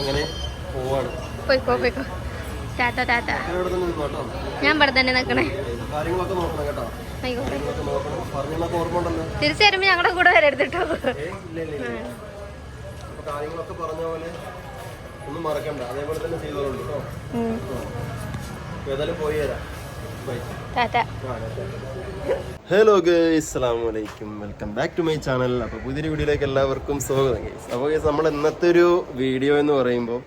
അങ്ങനെ പോവാണ്. പോയിക്കോ പോയിക്കോ. ടാറ്റ ടാറ്റ. ഞാൻ ഇവിടെ തന്നെ നിൽക്കണേ. കേട്ടോ. തിരിച്ചു വരുമ്പോ ഞങ്ങളുടെ കൂടെ ഇല്ല ഇല്ല കാര്യങ്ങളൊക്കെ പറഞ്ഞ പോലെ ഒന്നും മറക്കണ്ട. അതേപോലെ തന്നെ ചെയ്തോളൂ കേട്ടോ ഏതായാലും പോയി വരാം. ടാറ്റ. ഹലോ ഗേസ് അസ്സാം വലൈക്കും welcome back to my channel അപ്പോൾ പുതിയൊരു വീഡിയോയിലേക്ക് എല്ലാവർക്കും സ്വാഗതം ഗേസ് അപ്പോൾ ഗേസ് നമ്മൾ ഇന്നത്തെ ഒരു വീഡിയോ എന്ന് പറയുമ്പോൾ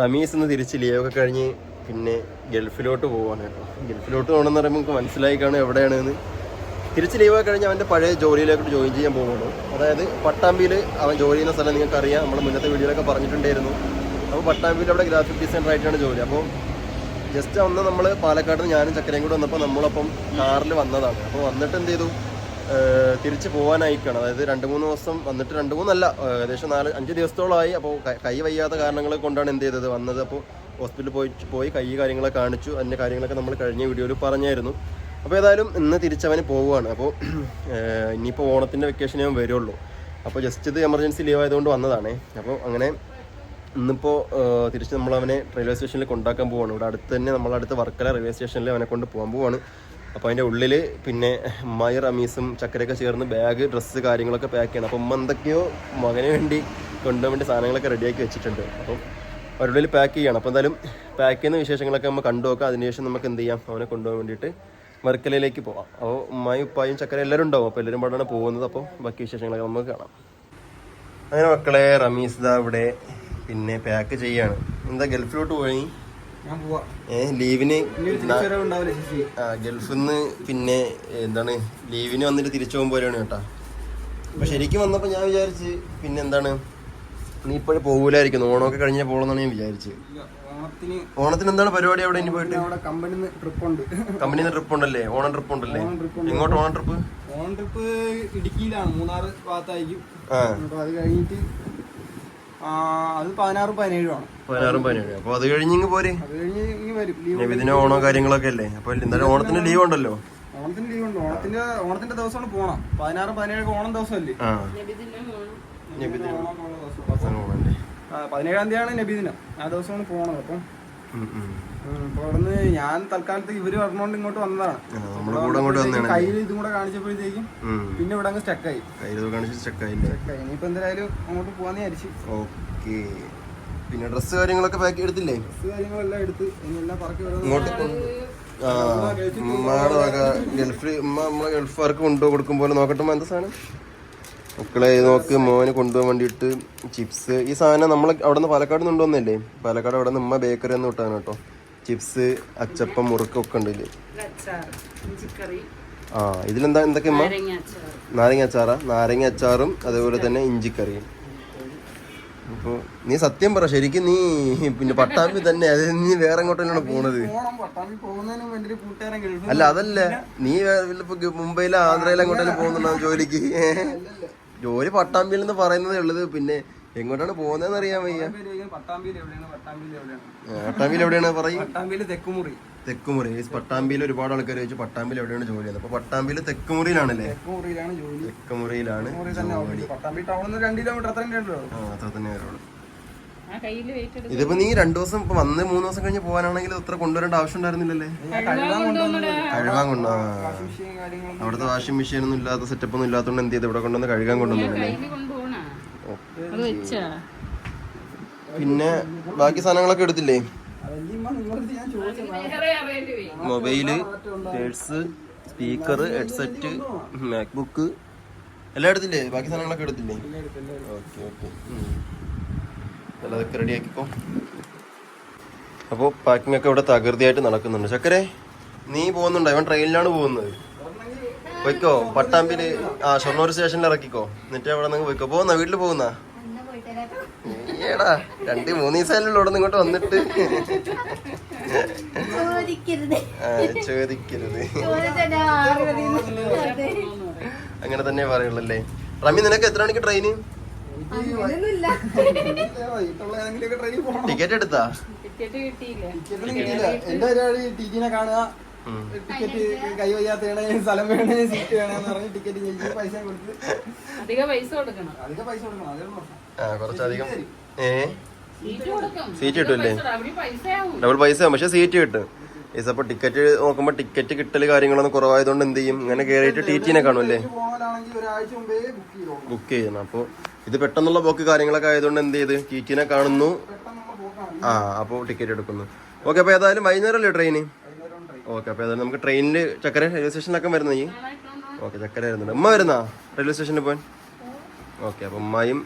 റമീസ് ഇന്ന് തിരിച്ച് ലീവൊക്കെ കഴിഞ്ഞ് പിന്നെ ഗൾഫിലോട്ട് പോവാണ്. കേട്ടോ ഗൾഫിലോട്ട് പോകണമെന്ന് പറയുമ്പോൾ നമുക്ക് മനസ്സിലായി കാണും എവിടെയാണെന്ന്. തിരിച്ച് ലീവൊക്കെ കഴിഞ്ഞ് അവന്റെ പഴയ ജോലിയിലേക്ക് ജോയിൻ ചെയ്യാൻ പോകുന്നു അതായത് പട്ടാമ്പിയിൽ അവൻ ജോലി ചെയ്യുന്ന സ്ഥലം നിങ്ങൾക്കറിയാം. നമ്മൾ മുന്നത്തെ വീഡിയോയിലൊക്കെ പറഞ്ഞിട്ടുണ്ടായിരുന്നു. അപ്പോൾ പട്ടാമ്പിയിൽ അവിടെ ഗ്രാഫിക് ഡിസൈനറായിട്ടാണ് ജോലി. അപ്പോൾ ജസ്റ്റ് അന്ന് നമ്മൾ പാലക്കാട് ഞാനും ചക്കരയും കൂടെ വന്നപ്പോൾ നമ്മളപ്പം കാറിൽ വന്നതാണ്. അപ്പോൾ വന്നിട്ട് എന്ത് ചെയ്തു? തിരിച്ചു പോകാനായിക്കാണ് അതായത് രണ്ട് മൂന്ന് ദിവസം വന്നിട്ട് രണ്ട് മൂന്നല്ല ഏകദേശം നാല് അഞ്ച് ദിവസത്തോളമായി. അപ്പോൾ കൈ വയ്യാത്ത കാരണങ്ങൾ കൊണ്ടാണ് എന്ത് ചെയ്തത്? വന്നത് അപ്പോൾ ഹോസ്പിറ്റലിൽ പോയി പോയി കൈ കാര്യങ്ങളൊക്കെ കാണിച്ചു. അതിന്റെ കാര്യങ്ങളൊക്കെ നമ്മൾ കഴിഞ്ഞ വീഡിയോയിൽ പറഞ്ഞായിരുന്നു. അപ്പോൾ ഏതായാലും ഇന്ന് തിരിച്ചവന് പോവുകയാണ് അപ്പോൾ ഇനിയിപ്പോൾ ഓണത്തിന്റെ വെക്കേഷനേ വരുള്ളൂ. അപ്പോൾ ജസ്റ്റ് ഇത് എമർജൻസി ലീവ് ആയതുകൊണ്ട് വന്നതാണേ. അപ്പോൾ അങ്ങനെ ഇന്നിപ്പോൾ തിരിച്ച് അവനെ റെയിൽവേ സ്റ്റേഷനിൽ കൊണ്ടാക്കാൻ പോവാണ്. ഇവിടെ അടുത്ത് തന്നെ നമ്മളടുത്ത് വർക്കല റെയിൽവേ സ്റ്റേഷനിൽ അവനെ കൊണ്ട് പോകാൻ പോവാണ്. അപ്പോൾ അതിന്റെ ഉള്ളിൽ പിന്നെ ഉമ്മായി റമീസും ചക്കരയൊക്കെ ചേർന്ന് ബാഗ് ഡ്രസ്സ് കാര്യങ്ങളൊക്കെ പാക്ക് ചെയ്യണം. അപ്പോൾ ഉമ്മ എന്തൊക്കെയോ മകന് വേണ്ടി കൊണ്ടുപോകാൻ വേണ്ടി സാധനങ്ങളൊക്കെ റെഡിയാക്കി വെച്ചിട്ടുണ്ട്. അപ്പം അവരുടെ ഉള്ളിൽ പാക്ക് ചെയ്യണം. അപ്പോൾ എന്തായാലും പാക്ക് ചെയ്യുന്ന വിശേഷങ്ങളൊക്കെ നമ്മൾ കണ്ടു നോക്കാം. അതിനുശേഷം നമുക്ക് എന്ത് ചെയ്യാം? അവനെ കൊണ്ടുപോകാൻ വേണ്ടിയിട്ട് വർക്കലയിലേക്ക് പോവാം. അപ്പോൾ ഉമ്മായും ഉപ്പായും ചക്കര എല്ലാവരും ഉണ്ടാവും. അപ്പോൾ എല്ലാവരും പാടാണ് പോകുന്നത്. അപ്പോൾ ബാക്കി വിശേഷങ്ങളൊക്കെ നമുക്ക് കാണാം. അങ്ങനെ മക്കളെ റമീസ് ദാ ഇവിടെ പിന്നെ പാക്ക് ചെയ്യാണ്. എന്താ ഗൾഫിലോട്ട് പോയി? ഞാൻ പോവാ. ഏ ലീവിന് ആ ഗൾഫിൽ നിന്ന് പിന്നെ എന്താണ് ലീവിന് വന്നിട്ട് തിരിച്ചു പോകാൻ പോലെയാണ് കേട്ടാ. അപ്പൊ ശരിക്കും വന്നപ്പോ ഞാൻ വിചാരിച്ച് പിന്നെ എന്താണ് നീ ഇപ്പോഴും പോകൂലായിരിക്കും ഓണമൊക്കെ കഴിഞ്ഞാൽ പോകണമെന്നാണ് ഞാൻ വിചാരിച്ചത് ഓണത്തിന് എന്താണ് പരിപാടി അവിടെ ഇനി പോയിട്ട്? കമ്പനിന്ന് ട്രിപ്പ് ഉണ്ട് കമ്പനിന്ന് ട്രിപ്പ് ഉണ്ടല്ലേ ഓണം ട്രിപ്പ് ഉണ്ടല്ലേ ഇങ്ങോട്ട് എങ്ങോട്ട് ഓണം ട്രിപ്പ്? ഓണം ട്രിപ്പ് ഇടുക്കിയിലാണ്. മൂന്നാറ് ഭാഗത്തായിരിക്കും. അത് കഴിഞ്ഞിട്ട് അത് പതിനാറും പതിനേഴുമാണ്. പതിനാറും പതിനേഴും. അപ്പൊ അത് കഴിഞ്ഞ് ഇങ്ങ് പോരെ. അത് കഴിഞ്ഞ് വരും. ലീവ് നബിദിന ഓണോ കാര്യങ്ങളൊക്കെ അല്ലേ? അപ്പൊ എന്തായാലും ഓണത്തിന് ലീവ് ഉണ്ടല്ലോ? ഓണത്തിന് ലീവ് ഉണ്ട്. ഓണത്തിന്റെ ഓണത്തിന്റെ ദിവസമാണ് പോണം. പതിനാറും പതിനേഴൊക്കെ ഓണം ദിവസമല്ലേ? പതിനേഴാം തീയതിയാണ് നബിദിനം. ആ ദിവസമാണ് പോണത്. അപ്പം ഉം, അവിടുന്ന് ഞാൻ തൽക്കാലത്ത് ഇവർ പറഞ്ഞോണ്ട് ഇങ്ങോട്ട് വന്നതാണ്. കയ്യിൽ ഇതും കൂടെ കാണിച്ചപ്പോഴത്തേക്കും. പിന്നെ ഇവിടെ അങ്ങ് സ്റ്റക്കായി ഇനിയിപ്പോ എന്തായാലും അങ്ങോട്ട് പോവാന്ന് വിചാരിച്ചു. ഓക്കെ. പിന്നെ ഡ്രസ്സ് കാര്യങ്ങളൊക്കെ പാക്ക് എടുത്തില്ലേ ഡ്രസ്സ് കാര്യങ്ങളെല്ലാം എടുത്ത് എല്ലാം പറക്കി ഉമ്മയുടെ വക ഗൾഫിൽ ഉമ്മ നമ്മളെ ഗൾഫുകാർക്ക് കൊണ്ടു കൊടുക്കും പോലെ നോക്കട്ടെ എന്താ സാധനം? മക്കളെ നോക്ക് മോന് കൊണ്ടുപോകാൻ വേണ്ടിയിട്ട് ചിപ്സ് ഈ സാധനം നമ്മൾ അവിടെ നിന്ന് പാലക്കാട് നിന്ന് കൊണ്ടുവന്നല്ലേ? പാലക്കാട് അവിടെ നിന്ന് ഉമ്മ ബേക്കറി എന്ന് വിട്ടാണ് കേട്ടോ. ചിപ്സ് അച്ചപ്പം മുറുക്കൊക്കെ ഉണ്ട് ആ ഇതിലെന്താ എന്തൊക്കെ ഉമ്മ? നാരങ്ങ അച്ചാറാ. നാരങ്ങ അച്ചാറും? അതേപോലെ തന്നെ ഇഞ്ചിക്കറിയും. അപ്പോൾ നീ സത്യം പറ ശരിക്കും നീ പിന്നെ പട്ടാമ്പി തന്നെ അത് നീ വേറെ എങ്ങോട്ടാണ് പോണത്? പോണം പട്ടാമ്പി പോകുന്നതിന് വേണ്ടി ഒരു അല്ല അതല്ല. നീ മുംബൈയിലോ മുംബൈയിലെ ആന്ധ്രയിലെ എങ്ങോട്ടാണ് പോകുന്നുണ്ടോ ജോലിക്ക്? ജോലി പട്ടാമ്പിയിൽ നിന്ന് പറയുന്നതേ ഉള്ളത് പിന്നെ എങ്ങോട്ടാണ് പോകുന്നതെന്ന് അറിയാൻ വയ്യ. പട്ടാമ്പിയിൽ എവിടെയാണ്? പറയും? തെക്കുമുറി. തെക്കുമുറി. പട്ടാമ്പിയിൽ ഒരുപാട് ആൾക്കാർ ചോദിച്ചു പട്ടാമ്പിയിൽ എവിടെയാണ് ജോലി ചെയ്യുന്നത് അപ്പൊ പട്ടാമ്പിയിൽ തെക്കുമുറിയിലാണല്ലേ? തെക്കുമുറിയിലാണ് ജോലി. തെക്കുമുറിയിലാണ് പട്ടാമ്പി ടൗണിൽ നിന്ന് രണ്ട് കിലോമീറ്റർ അത്ര തന്നെ വരുള്ളൂ ഇതിപ്പോ നീ രണ്ടു ദിവസം ഇപ്പൊ വന്ന് മൂന്ന് ദിവസം കഴിഞ്ഞ് പോകാനാണെങ്കിൽ അത്ര കൊണ്ടുവരേണ്ട ആവശ്യം ഉണ്ടായിരുന്നില്ലല്ലേ? കഴുകാൻ കൊണ്ടു? അവിടുത്തെ വാഷിംഗ് മെഷീൻ ഒന്നും ഇല്ലാത്ത സെറ്റപ്പ് ഒന്നും ഇല്ലാത്തതുകൊണ്ട് എന്ത് ചെയ്ത്? ഇവിടെ കൊണ്ടുവന്ന് കഴുകാൻ കൊണ്ടുവന്നില്ലേ പിന്നെ ബാക്കി സാധനങ്ങളൊക്കെ എടുത്തില്ലേ? Mobile purse speaker headset MacBook എല്ലാം എടുത്തില്ലേ? ബാക്കി സാധനങ്ങളൊക്കെ എടുത്തില്ലേ? Okay okay. അതൊക്കെ റെഡി ആക്കിക്കോ. അപ്പോൾ പാക്കിംഗ് ഒക്കെ ഇവിടെ തകൃതിയായിട്ട് നടക്കുന്നുണ്ട്. ചക്കരെ നീ പോകുന്നുണ്ടോ? ഇവൻ ട്രെയിനിലാണ് പോകുന്നത്. പോയിക്കോ. പട്ടാമ്പിൽ ആ ഷൊർണൂർ സ്റ്റേഷനിൽ ഇറക്കിക്കോ. എന്നിട്ട് അവിടെ നിങ്ങൾ പോയിക്കോ. പോകുന്ന? വീട്ടിൽ പോകുന്ന? ഏടാ രണ്ട് മൂന്ന് ദിവസമല്ലോ ഇവിടെ ഇങ്ങോട്ട് വന്നിട്ട്. ചോദിക്കരുത്. അങ്ങനെ തന്നെ പറയുള്ളല്ലേ. റമി നിനക്ക് എത്ര മണിക്ക് ട്രെയിന് ടിക്കറ്റ് എടുത്താ? ടിക്കറ്റ് കിട്ടിയില്ല. എന്റെ പരിപാടി ടീച്ചിനെ കാണുക. ടിക്കറ്റ് കൈ വയ്യാത്ത വേണേ സ്ഥലം വേണേ സീറ്റ് വേണമെന്ന് പറഞ്ഞ് ടിക്കറ്റ് ചെയ്ത് പൈസ കൊടുത്ത്. അധിക പൈസ കൊടുക്കണം. അധികം പൈസ കൊടുക്കണം. അതേ കുറച്ചധികം. ഏ? സീറ്റ് ഡബിൾ പൈസ പക്ഷെ സീറ്റ് കിട്ടും. ഈസ് ടിക്കറ്റ് നോക്കുമ്പോൾ ടിക്കറ്റ് കിട്ടൽ കാര്യങ്ങളൊന്നും കുറവായതുകൊണ്ട് എന്ത് ചെയ്യും? ഇങ്ങനെ കയറിയിട്ട് ടി ടിനെ കാണുമല്ലേ പോകാനാണെങ്കിൽ ഒരാഴ്ച മുമ്പേ ബുക്ക് ചെയ്തോ ബുക്ക് ചെയ്യണം. അപ്പോൾ ഇത് പെട്ടെന്നുള്ള പോക്ക് കാര്യങ്ങളൊക്കെ ആയതുകൊണ്ട് എന്ത് ചെയ്ത്? കീറ്റിനെ കാണുന്നു. ആ അപ്പോൾ ടിക്കറ്റ് എടുക്കുന്നു. ഓക്കെ അപ്പോൾ ഏതായാലും വൈകുന്നേരമല്ലേ ട്രെയിന് ഓക്കെ അപ്പോൾ ഏതായാലും നമുക്ക് ട്രെയിനിൽ ചക്കര റെയിൽവേ സ്റ്റേഷനിലൊക്കെ വരുന്ന ഈ ഓക്കെ ചക്കര വരുന്നുണ്ട്. ഉമ്മ വരുന്നാ റെയിൽവേ സ്റ്റേഷനിൽ പോകാൻ ഓക്കെ അപ്പോൾ ഉമ്മയും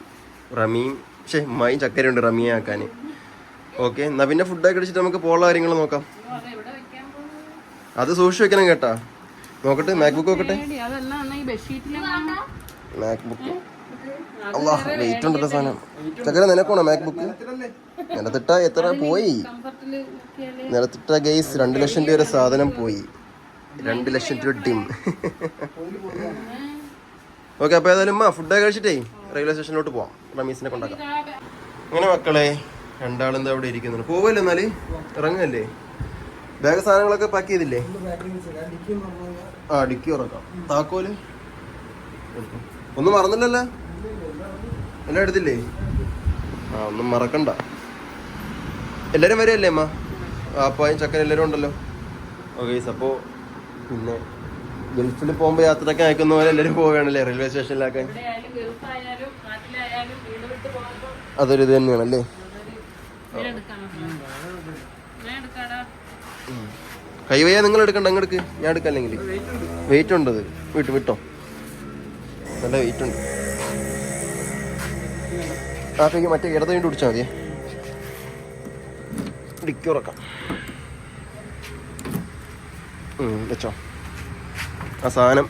റമിയും പക്ഷേ ഉമ്മയും ചക്കരയുണ്ട് റമിയെ ആക്കാൻ. ഓക്കെ എന്നാൽ പിന്നെ ഫുഡൊക്കെ അടിച്ചിട്ട് നമുക്ക് പോകാനുള്ള കാര്യങ്ങൾ നോക്കാം. അത് സൂക്ഷിച്ച് വെക്കണം കേട്ടാ. നോക്കട്ടെ മാക്ബുക്ക് നോക്കട്ടെ. മാക് അല്ലാ വെയിറ്റ് ഉണ്ടല്ലോ സാധനം. ചക്കര നിനക്കോണോ മാക് ബുക്ക് നിലത്തിട്ട എത്ര പോയി? നിലത്തിട്ട ഗെയ്സ് രണ്ട് ലക്ഷം രൂപ സാധനം പോയി. രണ്ട് ലക്ഷം രൂപ ഡിം ഓക്കെ അപ്പോൾ ഏതായാലും ഫുഡൊക്കെ കഴിച്ചിട്ടേ റെയിൽവേ സ്റ്റേഷനിലോട്ട് പോവാം. റമീസിനെ കൊണ്ടാക്കാം. അങ്ങനെ മക്കളെ രണ്ടാളെന്താ അവിടെ ഇരിക്കുന്നുണ്ട് പോവല്ലേ എന്നാൽ? ഇറങ്ങല്ലേ? ബാഗ് സാധനങ്ങളൊക്കെ പാക്ക് ചെയ്തില്ലേ? ആ ഡിക്കി ഉറക്കാം. താക്കോൽ? ഒന്നും മറന്നില്ലല്ലോ? എല്ലാം എടുത്തില്ലേ? ആ ഒന്നും മറക്കണ്ട. എല്ലാരും വരെയല്ലേ അമ്മ? അപ്പായും ചക്കൻ എല്ലാരും ഉണ്ടല്ലോ. ഓക്കെ അപ്പോൾ പിന്നെ ഗൾഫിൽ പോകുമ്പോൾ യാത്രയൊക്കെ അയക്കുന്ന പോലെ എല്ലാവരും പോവുകയാണല്ലേ റെയിൽവേ സ്റ്റേഷനിലൊക്കെ? അതൊരു ഇത് തന്നെയാണല്ലേ? കൈവയ്യ നിങ്ങൾ എടുക്കണ്ട അങ്ങ് എടുക്ക്. ഞാൻ എടുക്കാം അല്ലെങ്കിൽ. വെയിറ്റ് ഉണ്ട്. അത് വിട്ടു വിട്ടോ. നല്ല വെയിറ്റ് ഉണ്ട്. ആ കൈ മറ്റേ ഇടത് വേണ്ടി പിടിച്ചാൽ മതിയേ. ഡിക്കി ഉറക്കാം. വെച്ചോ. ആ സാധനം.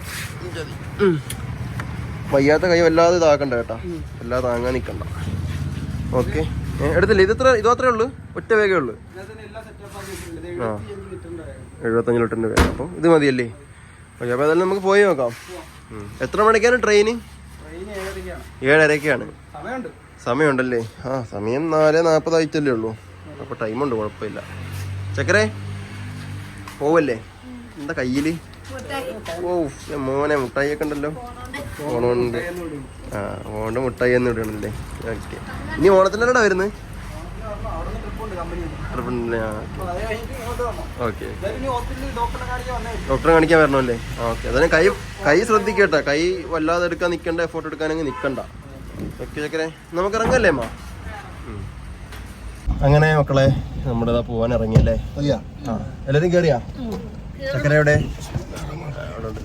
വയ്യാത്ത കൈ വല്ലാതെ ഇതാക്കണ്ട കേട്ടാ. വല്ലാതെ താങ്ങാൻ നിൽക്കണ്ട ഓക്കെ. എടുത്തില്ല? ഇത് ഇത്ര ഇത് മാത്രമേ ഉള്ളൂ? ഒറ്റ വേഗമേ ഉള്ളൂ? എല്ലാ ആ. എഴുപത്തഞ്ച് ലിറ്ററിന്റെ വേഗം. അപ്പോൾ ഇത് മതിയല്ലേ? ഓക്കെ അപ്പോൾ അതെല്ലാം നമുക്ക് പോയി നോക്കാം. എത്ര മണിക്കാണ് ട്രെയിന്? ഏഴരയ്ക്കാണ്. സമയമുണ്ട്. സമയമുണ്ടല്ലേ? ആ സമയം നാല് നാൽപ്പതായിട്ടല്ലേ ഉള്ളൂ. അപ്പോൾ ടൈമുണ്ട് കുഴപ്പമില്ല. ചക്കരേ പോവല്ലേ? എന്താ കയ്യിൽ ഓ മോനെ മുട്ടായി ഒക്കെ ഉണ്ടല്ലോ. ഓണമുണ്ട്. ആ ഓണം മുട്ടായി എന്ന് ഇടണല്ലേ ഓക്കെ ഇനി ഓണത്തിന്റെ വരുന്നത് ഓക്കെ ഡോക്ടറെ കാണിക്കാൻ വരണമല്ലേ? ഓക്കെ അതിന് കൈ കൈ ശ്രദ്ധിക്കട്ടെ കൈ വല്ലാതെ എടുക്കാൻ നിൽക്കണ്ട എഫോർട്ട് എടുക്കാനെങ്കിൽ നിൽക്കണ്ട ചക്കരെ നമുക്ക് ഇറങ്ങല്ലേ അമ്മ അങ്ങനെ മക്കളെ നമ്മുടെ ഇതാ പോവാൻ ഇറങ്ങിയല്ലേ? ആ എല്ലാരും കേറിയാ? ചക്കരയുടെ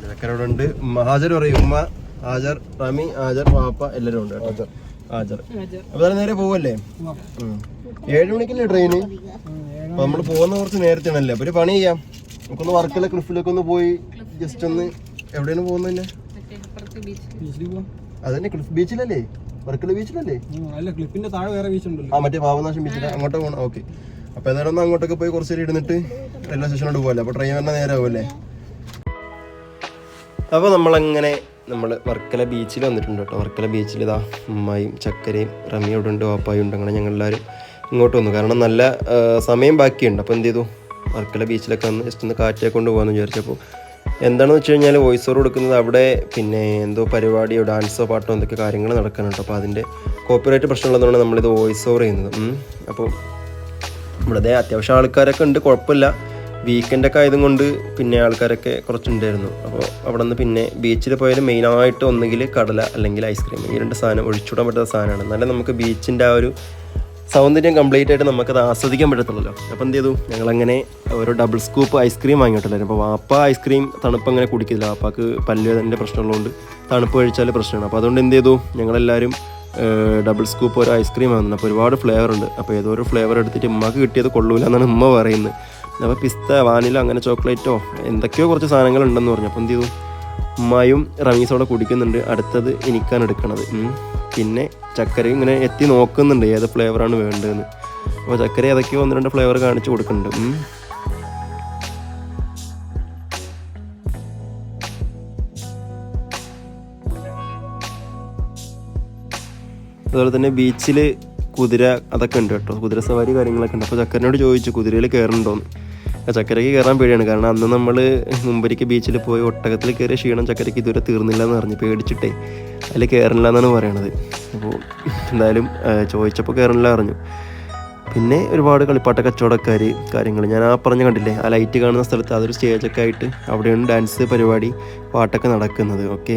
ചക്കരയോടുണ്ട് ഉണ്ട്. ഹാജർ പറയും. ഉമ്മ ഹാജർ റമി ഹാജർ പാപ്പ എല്ലാരും ഉണ്ട് ഹാജർ. ഹാജർ. അപ്പൊ നേരെ പോവല്ലേ. ഏഴ് മണിക്കല്ലേ ട്രെയിന് അപ്പൊ നമ്മൾ പോകുന്ന കുറച്ച് നേരത്തെയാണല്ലേ അപ്പൊ ഒരു പണി ചെയ്യാം. നമുക്കൊന്ന് വർക്കല ക്ലിഫിലൊക്കെ ഒന്ന് പോയി ജസ്റ്റ് ഒന്ന് എവിടെയാണ് പോകുന്നത് ബീച്ചിൽ പോവാം. അതന്നെ ക്ലിഫ് ബീച്ചിലല്ലേ വർക്കല ബീച്ചിലല്ലേ അല്ല ക്ലിപ്പിന്റെ താഴെ വേറെ ബീച്ച് ഉണ്ടല്ലോ ആ മറ്റേ പാവനാശം ബീച്ചിൽ അങ്ങോട്ട് പോകണം ഓക്കെ. അപ്പൊ ഏതായാലും ഒന്ന് അങ്ങോട്ടൊക്കെ പോയി കുറച്ച് നേരം ഇരുന്നിട്ട് റെയിൽവേ സ്റ്റേഷനോട് പോകല്ലേ അപ്പൊ ട്രെയിൻ തന്നെ നേരെ ആവുമല്ലേ അപ്പോൾ നമ്മളങ്ങനെ നമ്മൾ വർക്കല ബീച്ചിൽ വന്നിട്ടുണ്ട് കേട്ടോ. വർക്കല ബീച്ചിൽ ഇതാ അമ്മായും ചക്കരയും റമിയും ഇവിടെ ഉണ്ട് വാപ്പായും ഉണ്ട്. അങ്ങനെ ഞങ്ങളെല്ലാവരും ഇങ്ങോട്ട് വന്നു. കാരണം നല്ല സമയം ബാക്കിയുണ്ട്. അപ്പോൾ എന്ത് ചെയ്തു? വർക്കല ബീച്ചിലൊക്കെ വന്ന് ജസ്റ്റ് ഒന്ന് കാറ്റേ കൊണ്ട് പോകാമെന്ന് വിചാരിച്ചപ്പോൾ എന്താണെന്ന് വെച്ച് കഴിഞ്ഞാൽ വോയിസ് ഓവർ കൊടുക്കുന്നത് അവിടെ പിന്നെ എന്തോ പരിപാടിയോ ഡാൻസോ പാട്ടോ എന്തൊക്കെ കാര്യങ്ങൾ നടക്കുന്നുണ്ട്. അപ്പോൾ അതിന്റെ കോപ്പിറൈറ്റ് പ്രശ്നമുള്ളതുകൊണ്ട് നമ്മളിത് വോയിസ് ഓവർ ചെയ്യുന്നത്. അപ്പോൾ ഇവിടെ അത്യാവശ്യം ആൾക്കാരൊക്കെ ഉണ്ട് കുഴപ്പമില്ല. വീക്കെൻഡൊക്കെ ആയതും കൊണ്ട് പിന്നെ ആൾക്കാരൊക്കെ കുറച്ചുണ്ടായിരുന്നു. അപ്പോൾ അവിടെ നിന്ന് പിന്നെ ബീച്ചിൽ പോയാൽ മെയിനായിട്ട് ഒന്നുകിൽ കടല അല്ലെങ്കിൽ ഐസ്ക്രീം ഈ രണ്ട് സാധനം ഒഴിച്ചുവിടാൻ പറ്റുന്ന സാധനമാണ്. എന്നാലും നമുക്ക് ബീച്ചിന്റെ ആ ഒരു സൗന്ദര്യം കംപ്ലീറ്റ് ആയിട്ട് നമുക്കത് ആസ്വദിക്കാൻ പറ്റത്തുള്ളല്ലോ. അപ്പോൾ എന്ത് ചെയ്തു? ഞങ്ങളങ്ങനെ ഒരു ഡബിൾ സ്കൂപ്പ് ഐസ്ക്രീം വാങ്ങിയിട്ടില്ലായിരുന്നു അപ്പോൾ വാപ്പ ഐസ്ക്രീം തണുപ്പ് അങ്ങനെ കുടിക്കില്ല. വാപ്പാക്ക് പല്ലുവേദന്റെ പ്രശ്നമുള്ളതുകൊണ്ട് തണുപ്പ് കഴിച്ചാൽ പ്രശ്നമാണ്. അപ്പോൾ അതുകൊണ്ട് എന്ത് ചെയ്തു? ഞങ്ങളെല്ലാവരും ഡബിൾ സ്കൂപ്പ് ഒരു ഐസ്ക്രീം വാങ്ങുന്നത് അപ്പോൾ ഒരുപാട് ഫ്ലേവർ ഉണ്ട്. അപ്പോൾ ഏതോ ഒരു ഫ്ലേവർ എടുത്തിട്ട് ഉമ്മക്ക് കിട്ടിയത് കൊള്ളൂല എന്നാണ് ഉമ്മ പറയുന്നത്. അപ്പോൾ പിസ്ത വാനില അങ്ങനെ ചോക്ലേറ്റോ എന്തൊക്കെയോ കുറച്ച് സാധനങ്ങൾ ഉണ്ടെന്ന് പറഞ്ഞു. അപ്പോൾ എന്ത് ചെയ്തു? ഉമ്മായും റമീസോടെ കുടിക്കുന്നുണ്ട്. അടുത്തത് എനിക്കാണ് എടുക്കണത്. പിന്നെ ചക്കര ഇങ്ങനെ എത്തി നോക്കുന്നുണ്ട് ഏത് ഫ്ലേവറാണ് വേണ്ടതെന്ന്. അപ്പോൾ ചക്കര ഏതൊക്കെയോ ഒന്ന് രണ്ട് ഫ്ലേവർ കാണിച്ചു കൊടുക്കുന്നുണ്ട്. അതുപോലെ തന്നെ ബീച്ചിൽ കുതിര അതൊക്കെ ഉണ്ട് കേട്ടോ. കുതിര സവാരി കാര്യങ്ങളൊക്കെ ഉണ്ട്. അപ്പോൾ ചക്കരനോട് ചോദിച്ചു കുതിരയിൽ കയറുന്നുണ്ടോന്ന് ചക്കരയ്ക്ക് കയറാൻ പേടിയാണ്. കാരണം അന്ന് നമ്മൾ മുമ്പരിക്ക് ബീച്ചിൽ പോയി ഒട്ടകത്തിൽ കയറിയ ക്ഷീണം ചക്കരയ്ക്ക് ഇതുവരെ തീർന്നില്ല എന്ന് പറഞ്ഞ് പേടിച്ചിട്ടേ. അതിൽ കയറില്ല എന്നാണ് പറയണത്. അപ്പോൾ എന്തായാലും ചോദിച്ചപ്പോൾ കയറണില്ല അറിഞ്ഞു പിന്നെ ഒരുപാട് കളിപ്പാട്ട കച്ചവടക്കാർ കാര്യങ്ങൾ ഞാൻ ആ പറഞ്ഞ കണ്ടില്ലേ ആ ലൈറ്റ് കാണുന്ന സ്ഥലത്ത് അതൊരു സ്റ്റേജൊക്കെ ആയിട്ട് അവിടെയാണ് ഡാൻസ് പരിപാടി പാട്ടൊക്കെ നടക്കുന്നത്. ഓക്കെ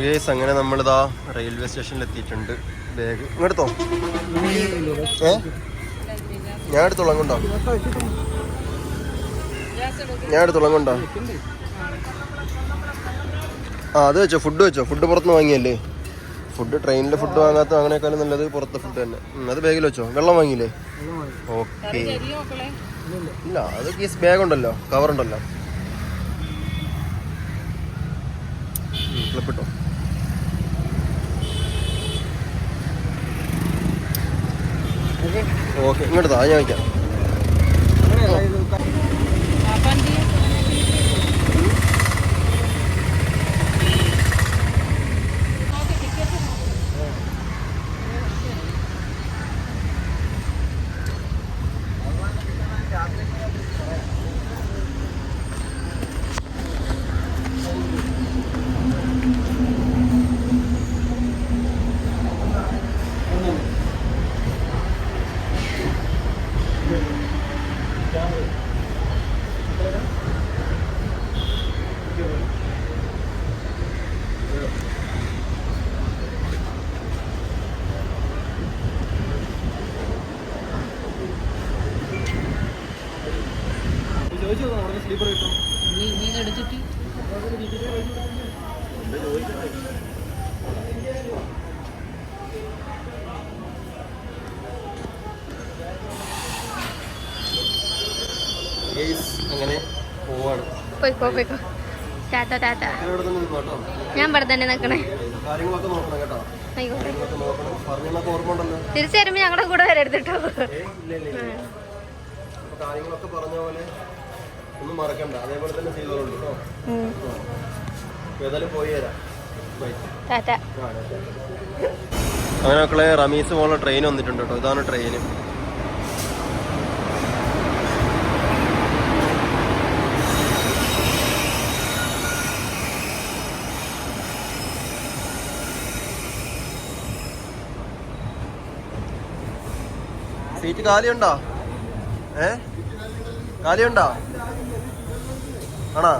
ഗേസ് അങ്ങനെ നമ്മളിതാ റെയിൽവേ സ്റ്റേഷനിൽ എത്തിയിട്ടുണ്ട്. ബാഗ്. ഇങ്ങെടുത്തോ? ഏ? ഞാൻ എടുത്തോളാം കൊണ്ടോ ഞാൻ എടുത്തോളാം കൊണ്ടോ ആ അത് വെച്ചോ ഫുഡ് വെച്ചോ. ഫുഡ് പുറത്തുനിന്ന് വാങ്ങിയല്ലേ? ഫുഡ് ട്രെയിനിലെ ഫുഡ് വാങ്ങാത്ത അങ്ങനെയൊക്കെ നല്ലത്. പുറത്തെ ഫുഡ് തന്നെ. അത് ബാഗിൽ വെച്ചോ. വെള്ളം വാങ്ങിയില്ലേ? ഓക്കെ ഇല്ല അത് കേസ് ബാഗ് ഉണ്ടല്ലോ. കവർ ഉണ്ടല്ലോ. ക്ലിപ്പിട്ടോ ഓക്കെ ഇങ്ങോട്ട് താഴെ ഞാൻ വയ്ക്കാം. ഗെയ്സ് അങ്ങനെ പോവാണ് പോയിക്കോ പോയിക്കോ. ടാറ്റ ടാറ്റ ഞാൻ ഇവിടെ തന്നെ നിൽക്കണേ. തിരിച്ചു വരുമ്പോ ഞങ്ങളുടെ കൂടെ വരരുത് കേട്ടോ ഒന്നും മറക്കണ്ട. അതേപോലെ തന്നെ ചെയ്തോളൂ കേട്ടോ. ഏതായാലും പോയി തരാം ടാറ്റ. അങ്ങനെ മക്കളെ റമീസ് പോലുള്ള ട്രെയിൻ വന്നിട്ടുണ്ട് കേട്ടോ ഇതാണ് ട്രെയിൻ സീറ്റ് കാലിയുണ്ടോ? ഏ? കാലിയുണ്ടോ? ആണോ?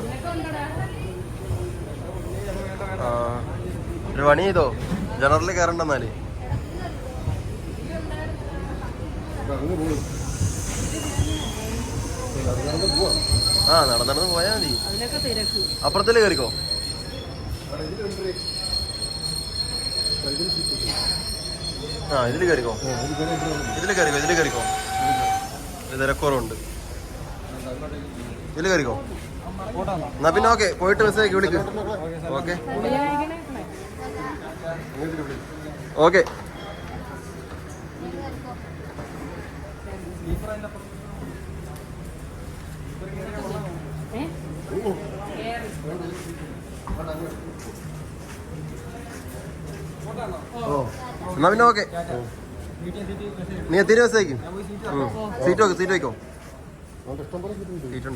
ആ ഒരു പണി ചെയ്തോ? ജനറലിൽ കയറണ്ടെന്നാൽ ആ നടന്ന് നടന്ന് പോയാ മതി. അപ്പുറത്തിൽ കയറിക്കോ? ആ ഇതിൽ കയറിക്കോ? ഇതിൽ കയറിക്കോ ഇതിൽ കയറിക്കോ. തിരക്കുറവുണ്ട്. ഇതിൽ കയറിക്കോ? എന്നാ പിന്നെ ഓക്കെ പോയിട്ട് മെസ്സേജ് വിളിക്ക്. ഓക്കെ. ഓക്കെ. എന്നാ പിന്നെ ഓക്കെ. നീ എത്തിരി ദിവസത്തേക്ക് സീറ്റ് വെക്കോ സീറ്റ് വെക്കോ. സീറ്റ്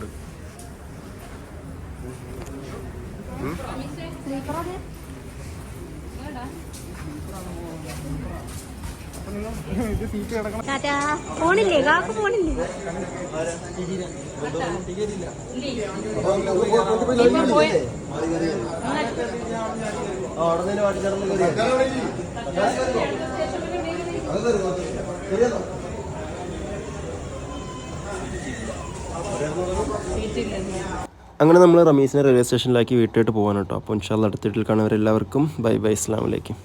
ഉണ്ട് കാക്ക് ഫോണില്ലേ? സീറ്റ് അങ്ങനെ നമ്മൾ റമീസിനെ റെയിൽവേ സ്റ്റേഷനിലാക്കി വീട്ടിലോട്ട് പോകാൻ കേട്ടോ. അപ്പോൾ ഇൻഷാല്ല അടുത്ത വീട്ടിൽ കാണുന്നവരെല്ലാവർക്കും ബൈ ബൈ അസ്ലാമലൈക്കും